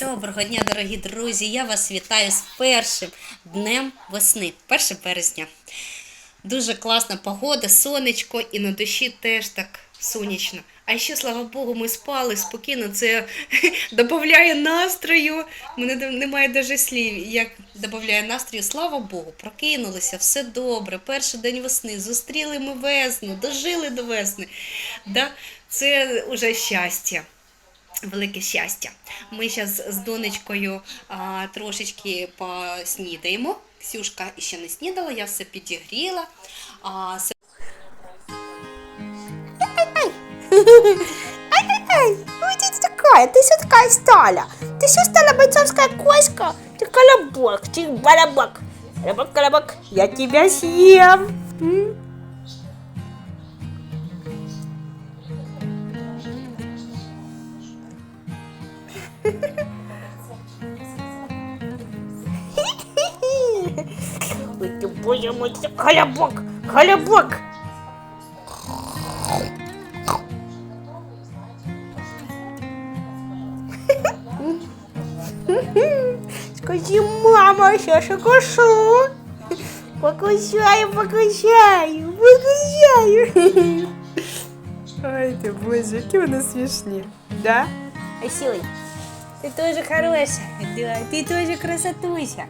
Доброго дня, дорогі друзі! Я вас вітаю з першим днем весни, 1 березня. Дуже класна погода, сонечко і на душі теж так сонячно. А ще, слава Богу, ми спали спокійно. Це додає настрою. Мене немає навіть слів, як додає настрою. Слава Богу, прокинулися, все добре. Перший день весни. Зустріли ми весну, дожили до весни. Да? Це вже щастя. Велике щастя. Ми зараз з донечкою а, трошечки поснідаємо. Ксюшка ще не снідала, я все підігріла. А, с- Ай, ну ты такая, ты все такая стала. Ты все стала бойцовская кошка. Ты колобок, ты балабок. Колобок, колобок, я тебя съем. Ой, ты, боже мой, ты колобок, колобок. Скажи, мама, сейчас укушу. Покусаю, покусаю, покусаю. Ай ти боже, які вони смішні. Да? А силой, ты тоже хорошая, да, ты тоже красотуся.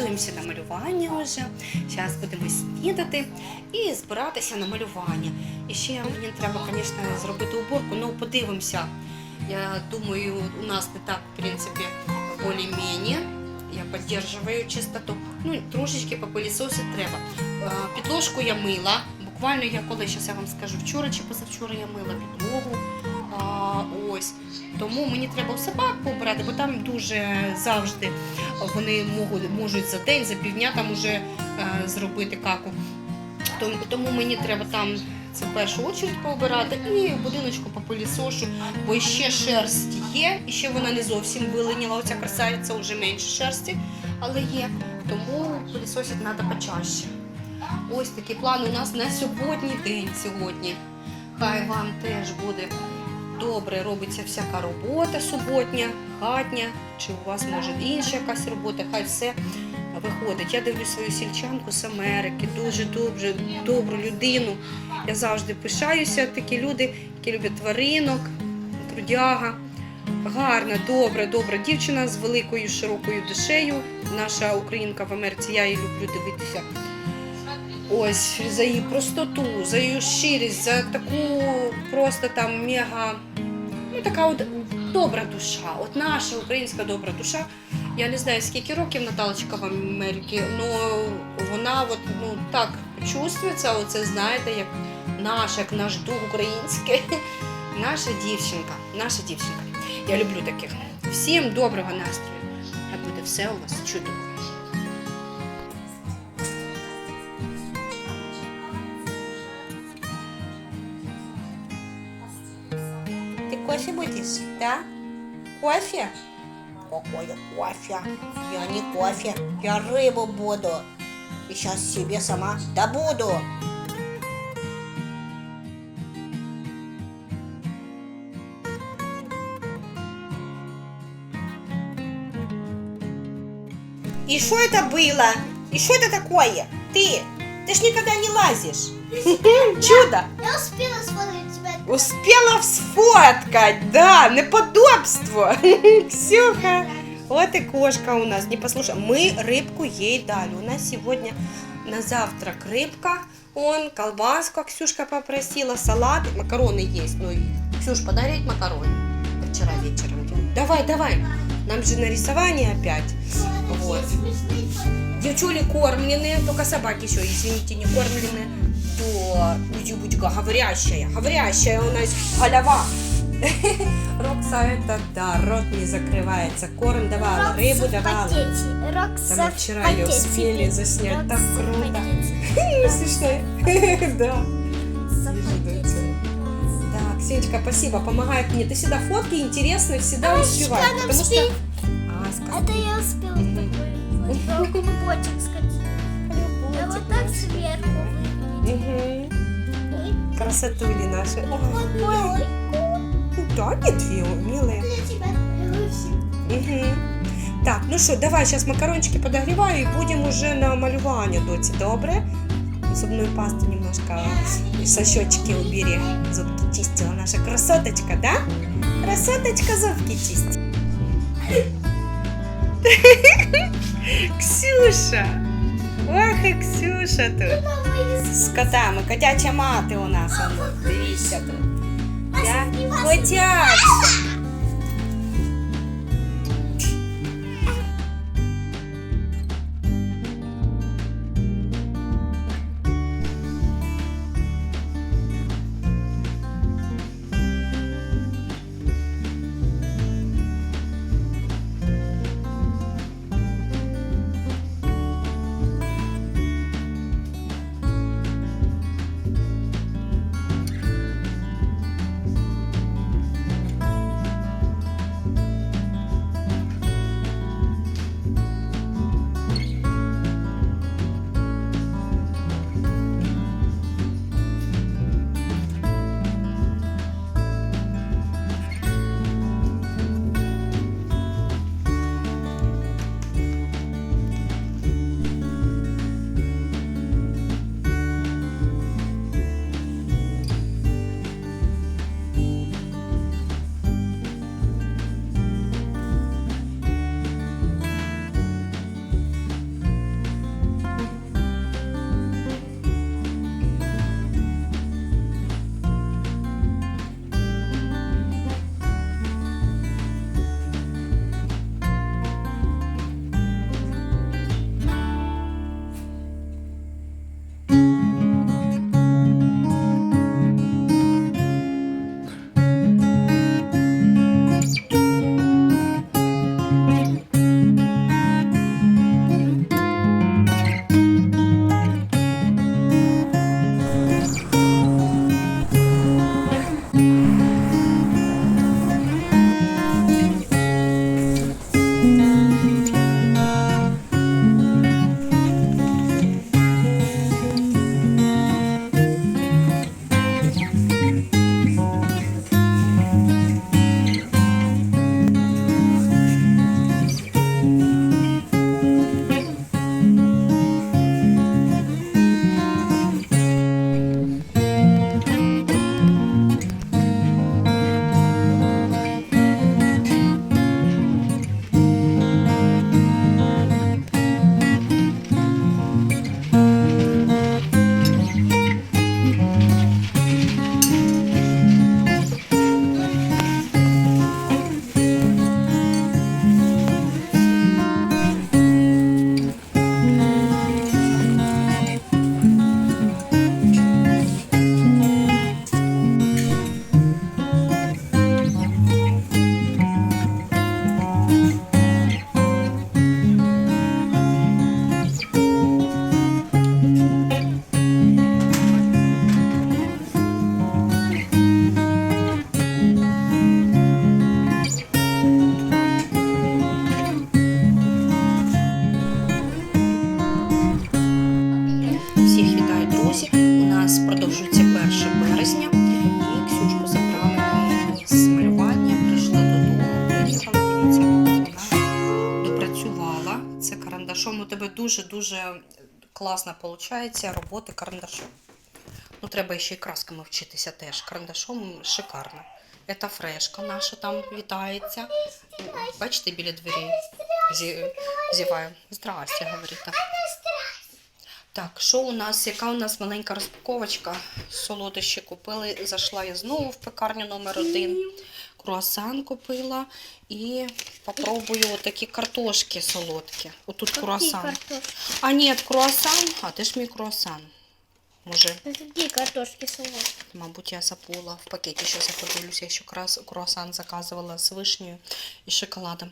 Готуємося на малювання вже. Зараз будемо снідати і збиратися на малювання. І ще мені треба, звісно, зробити уборку, ну подивимося. Я думаю, у нас не так, в принципі, більш-менш. Я підтримую чистоту. Ну, трошечки попилісосити треба. Е, Підложку я мила. Буквально я коли зараз я вам скажу, вчора чи позавчора я мила підлогу. А, ось. Тому мені треба у собак побирати, бо там дуже завжди вони можуть, можуть за день, за півдня там уже е, зробити каку. Тому, тому мені треба там це в першу очередь пообирати і будиночку попилісошу, бо ще шерсть є, і ще вона не зовсім виленіла. Оця красавиця вже менше шерсті, але є. Тому пилісосити треба почаще. Ось такі плани у нас на сьогодні день сьогодні. Хай вам теж буде добре робиться всяка робота суботня, хатня, чи у вас може інша якась робота, хай все виходить. Я дивлюсь свою сільчанку з Америки, дуже добре, добру людину. Я завжди пишаюся, такі люди, які люблять тваринок, трудяга. Гарна, добра, добра дівчина з великою широкою душею. Наша українка в Америці, я її люблю дивитися. Ось за її простоту, за її щирість, за таку просто там мега, ну така от добра душа. От наша українська добра душа. Я не знаю, скільки років Наталочка в Америці, але вона от, ну, так чувствується, оце знаєте, як наш, як наш дух український. Наша дівчинка, наша дівчинка. Я люблю таких. Всім доброго настрою. А буде все у вас чудово. Кофе будешь, да? Кофе? Какое кофе? Я не кофе, я рыбу буду. И сейчас себе сама добуду. И что это было? И что это такое? Ты, ты ж никогда не лазишь. Чудо. Я успела Успіла сфоткать, да, неподобство. Ксюха. Вот и кошка у нас, не послушай. Мы рыбку ей дали. У нас сегодня на завтрак рыбка. Он, колбаска Ксюшка попросила, салат, макароны есть. Ну, Ксюш, подарить макароны. вчера вечером. Давай, давай. Нам же на рисование опять. Вот. Девчули кормленные, только собаки еще, извините, не кормленные. То будь-будь говорящая, говорящая у нас голова. Рокса, это да, рот не закрывается. Корм давала, рыбу давала. Рокса Там вчера ее успели заснять, так круто. Смешно. Да. Да, Ксенечка, спасибо, помогает мне. Ты всегда фотки интересные, всегда успеваешь. Потому что... А. Это я успела вот клубочек сказать. Я вот так Угу. Красотули наши. Ой. Да, не две, милые. Для Угу. Так, ну що, давай зараз макарончики подогріваю і будемо уже на малювання, доці, добре? Зубную пасту немножко со щечки убери. Зубки чистила наша красоточка, да? Красоточка зубки чистит. Ксюша! Ох, і Ксюша тут. З котами. Котяча мати у нас. Дивіться тут. Да? Котяча. Дуже-дуже класна виходить роботи карандашом. Ну, треба ще й красками вчитися теж. Карандашом шикарно. Це фрешка наша там вітається. Бачите, біля двері зі- зіває. Здрасте, говорить так. Що у нас? Яка у нас маленька розпаковочка? Солодощі купили. Зайшла я знову в пекарню номер один. Круасан купила і попробую такі картошки солодкі. Отут круасан. картошки? А ні, круасан. А де ж мій круасан? Може, Какие картошки салат? мабуть, я забула в пакеті, що я подивлюся, я ще круасан заказувала з вишнею і шоколадом.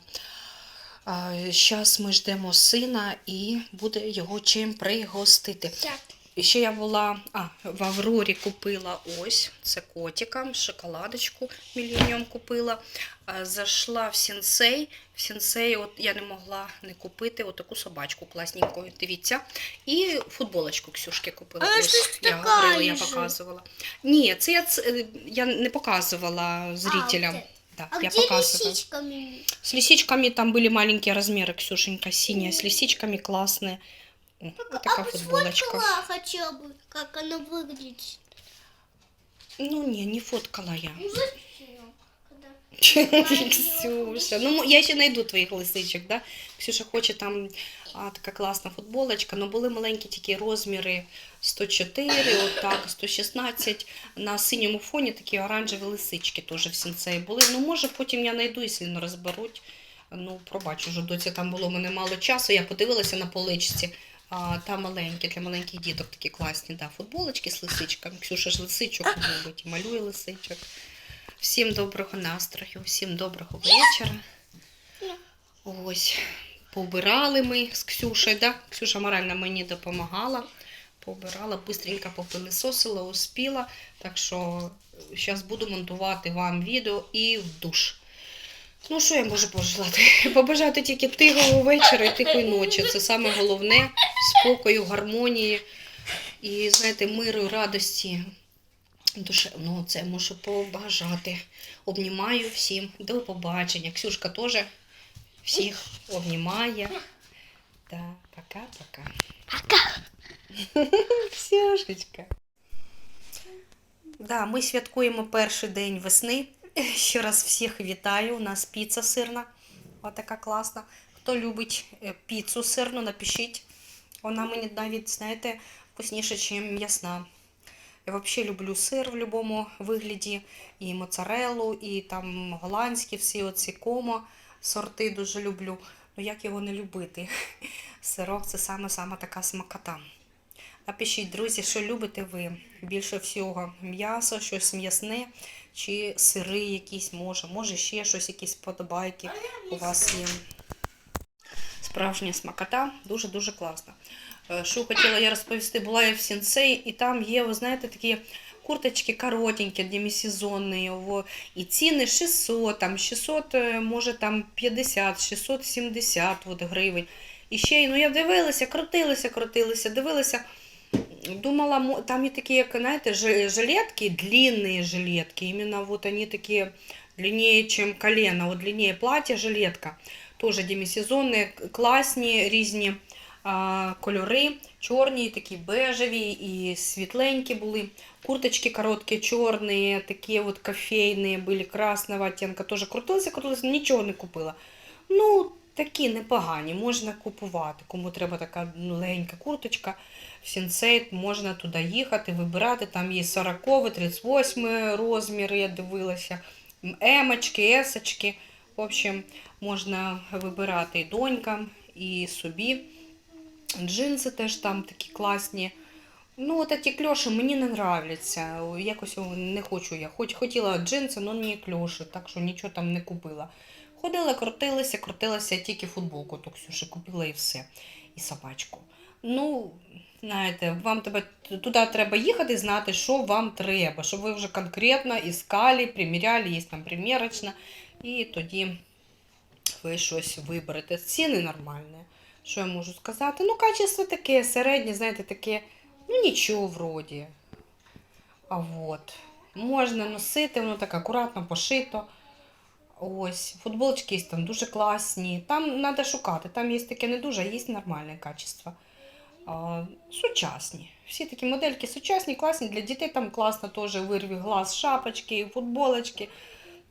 Зараз ми ждемо сина і буде його чим пригостити. Так. І ще я була а, в Аврорі купила ось це котикам, шоколадочку мільйоном купила. А, Зайшла в сенсей. В сенсей от я не могла не купити отаку собачку класненьку. Дивіться. І футболочку Ксюшки купила. А, ось, щось я така говорила, я же. показувала. Ні, це я, це, я не показувала зрителям. А, Да, А я где показывала. лисичками? С лисичками там были маленькие размеры, Ксюшенька, синяя, с лисичками классные. О, вот такая а футболочка. хотя бы, как она выглядит. Ну, не, не фоткала я. Ну. Ксюша, ну я ще найду твоїх лисичок, да? Ксюша хоче там а, така класна футболочка, але були маленькі такі розміри 104, отак, 116. На синьому фоні такі оранжеві лисички теж в сінцеї були. Ну, може, потім я знайду, якщо не розберуть. Ну, пробачу, вже доці там було в мене мало часу. Я подивилася на поличці. А, там маленькі, для маленьких діток такі класні, да, футболочки з лисичками. Ксюша ж лисичок любить, малює лисичок. Всім доброго настрою, всім доброго вечора. Ось, побирали ми з Ксюшею, да? Ксюша морально мені допомагала. Побирала, бистренько попилисосила, успіла. Так що зараз буду монтувати вам відео і в душ. Ну, що я можу пожелати? Побажати тільки тихого вечора і тихої ночі. Це саме головне спокою, гармонії і, знаєте, миру, радості. Душевного це можу побажати. Обнімаю всім. До побачення. Ксюшка теж всіх обнімає. Так, пока-пока. Пока. Ксюшечка. Да, ми святкуємо перший день весни. Ще раз всіх вітаю. У нас піца сирна. Отака класна. Хто любить е, піцу сирну, напишіть. Вона мені навіть, знаєте, вкусніша, ніж м'ясна. Я взагалі люблю сир в будь-якому вигляді. І моцарелу, і там голландські всі оці комо сорти дуже люблю. Ну як його не любити? Сирок це саме-саме така смакота. Напишіть, друзі, що любите ви більше всього м'ясо, щось м'ясне чи сири якісь може, може ще щось, якісь подобайки у вас є. Справжня смакота, дуже-дуже класна. Е, Що хотіла я розповісти, була я в сінцей, і там є, ви знаєте, такі курточки коротенькі, демісезонні, і ціни 600, там 600, е, може там 50, 670 от, гривень. І ще, ну я дивилася, крутилася, крутилася, дивилася. Думала, там і такі, як, знаєте, жилетки, длинные жилетки, именно вот они такие длиннее, чем колено, вот длиннее платье, жилетка, тоже демісезонні, класні, різні а, кольори, чорні, такі бежеві і світленькі були. Курточки короткі, чорні, такі от кофейні, були красного оттенка, теж крутилися, крутилися, нічого не купила. Ну, такі непогані, можна купувати. Кому треба така легенька курточка, в сінсейт можна туди їхати, вибирати. Там є 40, 38 розміри, я дивилася, емочки, есочки. В общем, можна вибирати і донькам, і собі. Джинси теж там такі класні. Ну, от ті кльоші мені не нравляться. Якось не хочу я. Хоч хотіла джинси, але не кльоші, так що нічого там не купила. Ходила, крутилася, крутилася, тільки футболку ту Ксюші купила і все. І собачку. Ну, знаєте, вам тебе туди треба їхати знати, що вам треба, щоб ви вже конкретно іскали, приміряли, є там примірочна, і тоді ви щось виберете. Ціни нормальні. Що я можу сказати? Ну, качество таке, середнє, знаєте, таке, ну нічого вроді. А от. Можна носити, воно так акуратно пошито. Ось, футболочки є там дуже класні. Там треба шукати. Там є таке не дуже, а є нормальне качество. Сучасні. Всі такі модельки сучасні, класні. Для дітей там класно теж вирві глаз, шапочки, футболочки.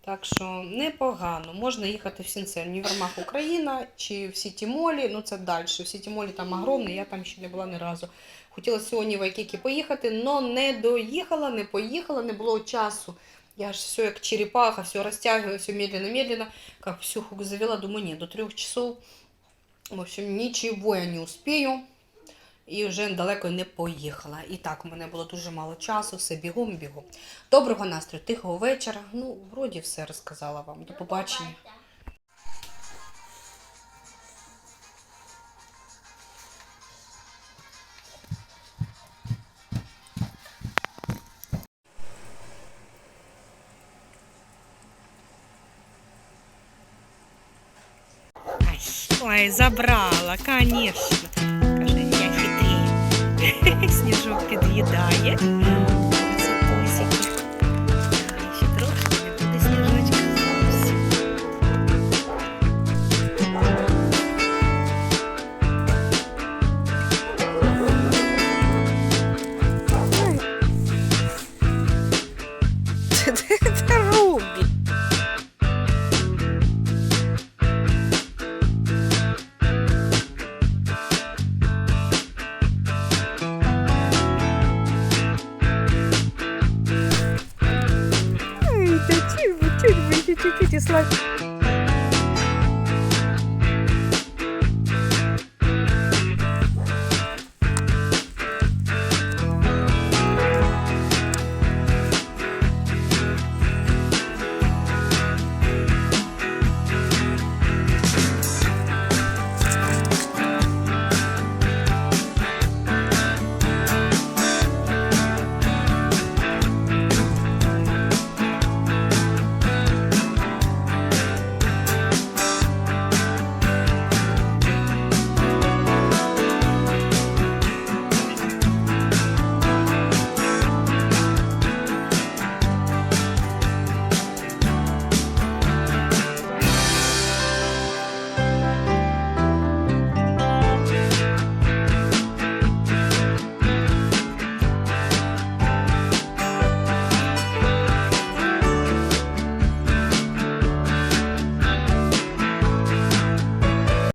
Так що непогано. Можна їхати в Сінце, Універмаг Україна чи в Сіті Молі. Ну це далі. В Сіті Молі там огромний, я там ще не була ні разу. Хотіла сьогодні в Айкікі поїхати, але не доїхала, не поїхала, не було часу. Я ж все як черепаха, все розтягую, все медленно-медленно. Как завела, думаю, нет, до трех часов. В общем, нічого я не успію і вже далеко не поїхала. І так, у мене було дуже мало часу, все бігом бігом. Доброго настрою, тихого вечора. Ну, вроді все розказала вам. До побачення. Ой, забрала, конечно. хитрію. Сніжок